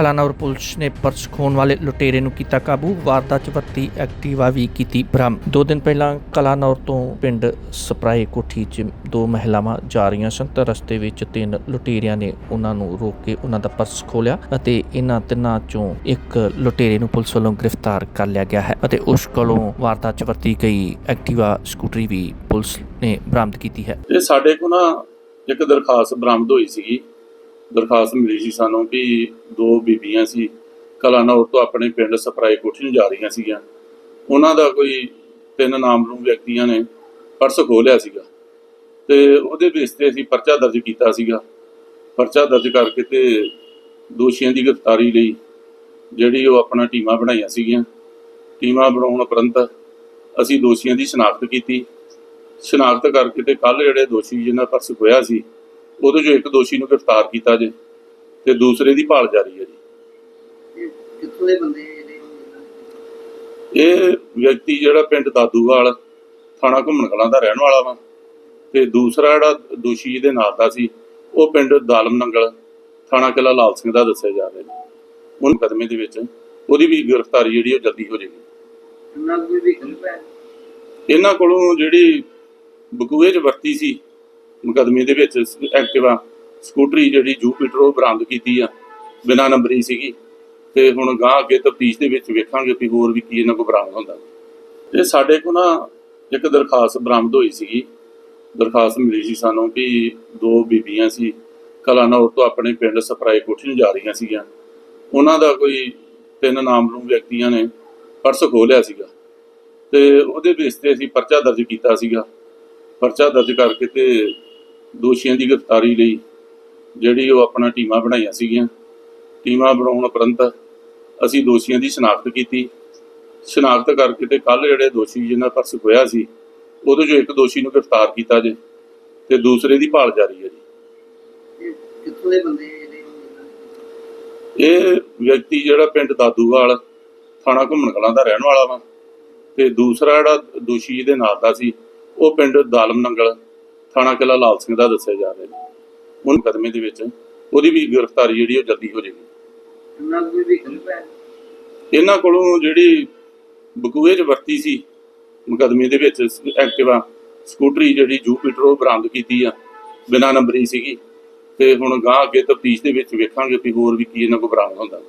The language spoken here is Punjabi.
ਕਲਾਨੌਰ ਪੁਲਿਸ ਨੇ ਪਰਸ ਖੋਣ ਵਾਲੇ ਲੁਟੇਰੇ ਨੂੰ ਕੀਤਾ ਕਾਬੂ। ਵਾਰਦਾਤ 'ਚ ਵਰਤੀ ਐਕਟਿਵਾ ਵੀ ਕੀਤੀ ਬਰਾਮਦ। ਦੋ ਦਿਨ ਪਹਿਲਾਂ ਕਲਾਨੌਰ ਤੋਂ ਪਿੰਡ ਸਪਰਾਏ ਕੋਠੀ 'ਚ ਦੋ ਮਹਿਲਾਵਾਂ ਜਾ ਰਹੀਆਂ ਸਨ। ਤਾਂ ਰਸਤੇ ਵਿੱਚ ਤਿੰਨ ਲੁਟੇਰਿਆਂ ਨੇ ਉਹਨਾਂ ਨੂੰ ਰੋਕ ਕੇ ਉਹਨਾਂ ਦਾ ਪਰਸ ਖੋਲਿਆ ਅਤੇ ਇਹਨਾਂ ਤਿੰਨਾਂ 'ਚੋਂ ਇੱਕ ਲੁਟੇਰੇ ਨੂੰ ਪੁਲਿਸ ਵੱਲੋਂ ਗ੍ਰਿਫਤਾਰ ਕਰ ਲਿਆ ਗਿਆ ਹੈ ਅਤੇ ਉਸ ਕੋਲੋਂ ਵਾਰਦਾਤ 'ਚ ਵਰਤੀ ਗਈ ਐਕਟਿਵਾ, ਸਕੂਟਰੀ ਵੀ ਪੁਲਿਸ ਨੇ ਬਰਾਮਦ ਕੀਤੀ ਹੈ। ਇਹ ਸਾਡੇ ਕੋਲ ਨਾ ਇੱਕ ਦਰਖਾਸਤ ਬਰਾਮਦ ਹੋਈ ਸੀਗੀ। ਦਰਖਾਸਤ ਮਿਲੀ ਸੀ ਸਾਨੂੰ ਵੀ ਦੋ ਬੀਬੀਆਂ ਸੀ, ਕਲਾਨੌਰ ਤੋਂ ਆਪਣੇ ਪਿੰਡ ਸਪਰਾਈ ਕੋਠੀ ਨੂੰ ਜਾ ਰਹੀਆਂ ਸੀਗੀਆਂ। ਉਹਨਾਂ ਦਾ ਕੋਈ ਤਿੰਨ ਨਾਮਲੂਮ ਵਿਅਕਤੀਆਂ ਨੇ ਪਰਸ ਖੋਹ ਲਿਆ ਸੀਗਾ ਤੇ ਉਹਦੇ ਬੇਸ ਤੇ ਅਸੀਂ ਪਰਚਾ ਦਰਜ ਕੀਤਾ ਸੀਗਾ। ਪਰਚਾ ਦਰਜ ਕਰਕੇ ਤੇ ਦੋਸ਼ੀਆਂ ਦੀ ਗ੍ਰਿਫਤਾਰੀ ਲਈ ਜਿਹੜੀ ਉਹ ਆਪਣਾ ਟੀਮਾਂ ਬਣਾਈਆਂ ਸੀਗੀਆਂ। ਟੀਮਾਂ ਬਣਾਉਣ ਉਪਰੰਤ ਅਸੀਂ ਦੋਸ਼ੀਆਂ ਦੀ ਸ਼ਨਾਖਤ ਕੀਤੀ। ਸ਼ਨਾਖਤ ਕਰਕੇ ਤੇ ਕੱਲ ਜਿਹੜੇ ਦੋਸ਼ੀ ਜਿਹਨਾਂ ਪਰਸ ਖੋਇਆ ਸੀ ਉਹਦੇ ਚੋਂ ਇੱਕ ਦੋਸ਼ੀ ਨੂੰ ਗ੍ਰਿਫਤਾਰ ਕੀਤਾ ਜੇ ਤੇ ਦੂਸਰੇ ਦੀ ਭਾਲ ਜਾਰੀ ਹੈ ਜੀ। ਇਹ ਕਿੱਥੋਂ ਦੇ ਬੰਦੇ ਆ ਜਿਹੜੇ ਇਹ ਵਿਅਕਤੀ ਜਿਹੜਾ ਪਿੰਡ ਦਾਦੂਵਾਲ ਥਾਣਾ ਘੁੰਮਣ ਕਲਾਂ ਦਾ ਰਹਿਣ ਵਾਲਾ ਵਾ ਤੇ ਦੂਸਰਾ ਜਿਹੜਾ ਦੋਸ਼ੀ ਇਹਦੇ ਨਾਲ ਦਾ ਸੀ ਉਹ ਪਿੰਡ ਦਾਲਮ ਨੰਗਲ ਥਾਣਾ ਕਿਲਾ ਲਾਲ ਸਿੰਘ ਦਾ ਦੱਸਿਆ ਜਾ ਰਿਹਾ ਜੀ। ਉਹ ਮੁਕੱਦਮੇ ਦੇ ਵਿੱਚ ਉਹਦੀ ਵੀ ਗ੍ਰਿਫਤਾਰੀ ਜਿਹੜੀ ਉਹ ਜਲਦੀ ਹੋ ਪਿਆ ਇਹਨਾਂ ਕੋਲੋਂ ਜਿਹੜੀ ਬਕੂਏ 'ਚ ਵਰਤੀ ਸੀ ਮੁਕੱਦਮੇ ਦੇ ਵਿੱਚ ਐਕਟਿਵਾ ਸਕੂਟਰੀ ਜਿਹੜੀ ਜੂਪੀਟਰ ਉਹ ਬਰਾਮਦ ਕੀਤੀ ਆ, ਬਿਨਾਂ ਨੰਬਰੀ ਸੀਗੀ। ਤੇ ਹੁਣ ਗਾਂ ਅੱਗੇ ਤਫਤੀਸ਼ ਦੇ ਵਿੱਚ ਵੇਖਾਂਗੇ ਵੀ ਹੋਰ ਵੀ ਕੀ ਇਹਨਾਂ ਕੋਲ ਬਰਾਮਦ ਹੁੰਦਾ। ਇਹ ਸਾਡੇ ਕੋਲ ਨਾ ਇੱਕ ਦਰਖਾਸਤ ਬਰਾਮਦ ਹੋਈ ਸੀਗੀ। ਦਰਖਾਸਤ ਮਿਲੀ ਸੀ ਸਾਨੂੰ ਕਿ ਦੋ ਬੀਬੀਆਂ ਸੀ। ਕਲਾਨੌਰ ਤੋਂ ਆਪਣੇ ਪਿੰਡ ਸਪਰਾਈ ਕੋਠੀ ਨੂੰ ਜਾ ਰਹੀਆਂ ਸੀਗੀਆਂ। ਉਹਨਾਂ ਦਾ ਕੋਈ ਤਿੰਨ ਨਾਮਲੂਮ ਵਿਅਕਤੀਆਂ ਨੇ ਪਰਸ ਖੋਲਿਆ ਸੀਗਾ। ਤੇ ਉਹਦੇ ਬੇਸ ਤੇ ਅਸੀਂ ਪਰਚਾ ਦਰਜ ਕੀਤਾ ਸੀਗਾ। ਪਰਚਾ ਦਰਜ ਕਰਕੇ ਤੇ ਦੋਸ਼ੀਆਂ ਦੀ ਗ੍ਰਿਫਤਾਰੀ ਲਈ ਜਿਹੜੀ ਉਹ ਆਪਣਾ ਟੀਮਾਂ ਬਣਾਈਆਂ ਸੀਗੀਆਂ। ਟੀਮਾਂ ਬਣਾਉਣ ਉਪਰੰਤ ਅਸੀਂ ਦੋਸ਼ੀਆਂ ਦੀ ਸ਼ਨਾਖਤ ਕੀਤੀ। ਸ਼ਨਾਖਤ ਕਰਕੇ ਤੇ ਕੱਲ ਜਿਹੜੇ ਦੋਸ਼ੀ ਜਿਹਨਾਂ ਪਰਸ ਖੋਇਆ ਸੀ ਉਹਦੇ ਚੋਂ ਇੱਕ ਦੋਸ਼ੀ ਨੂੰ ਗ੍ਰਿਫਤਾਰ ਕੀਤਾ ਜੇ ਤੇ ਦੂਸਰੇ ਦੀ ਭਾਲ ਜਾਰੀ ਹੈ ਜੀ। ਇਹ ਕਿੱਥੋਂ ਦੇ ਬੰਦੇ ਆ ਜਿਹੜੇ ਇਹ ਵਿਅਕਤੀ ਜਿਹੜਾ ਪਿੰਡ ਦਾਦੂਵਾਲ ਥਾਣਾ ਘੁੰਮਣ ਕਲਾਂ ਦਾ ਰਹਿਣ ਵਾਲਾ ਵਾ ਤੇ ਦੂਸਰਾ ਜਿਹੜਾ ਦੋਸ਼ੀ ਇਹਦੇ ਨਾਲ ਦਾ ਸੀ ਉਹ ਪਿੰਡ ਦਾਲਮ ਨੰਗਲ। ਥਾਣਾ ਕਿਲਾ ਲਾਲ ਸਿੰਘ ਦਾ ਦੱਸਿਆ ਜਾ ਰਿਹਾ ਜੀ ਉਹ ਮੁਕੱਦਮੇ ਦੇ ਵਿੱਚ ਉਹਦੀ ਵੀ ਗ੍ਰਿਫਤਾਰੀ ਜਿਹੜੀ ਉਹ ਜਲਦੀ ਹੋ ਜਾਏਗੀ ਇਹਨਾਂ ਕੋਲੋਂ ਜਿਹੜੀ ਬਕੂਏ 'ਚ ਵਰਤੀ ਸੀ ਮੁਕੱਦਮੇ ਦੇ ਵਿੱਚ ਐਕਟਿਵਾ ਸਕੂਟਰੀ ਜਿਹੜੀ ਜੂਪੀਟਰ ਉਹ ਬਰਾਮਦ ਕੀਤੀ ਆ ਬਿਨਾਂ ਨੰਬਰੀ ਸੀਗੀ। ਤੇ ਹੁਣ ਗਾਂ ਅੱਗੇ ਤਫਤੀਸ਼ ਦੇ ਵਿੱਚ ਵੇਖਾਂਗੇ ਵੀ ਹੋਰ ਵੀ ਕੀ ਇਹਨਾਂ ਕੋਲ ਬਰਾਮਦ ਹੁੰਦਾ।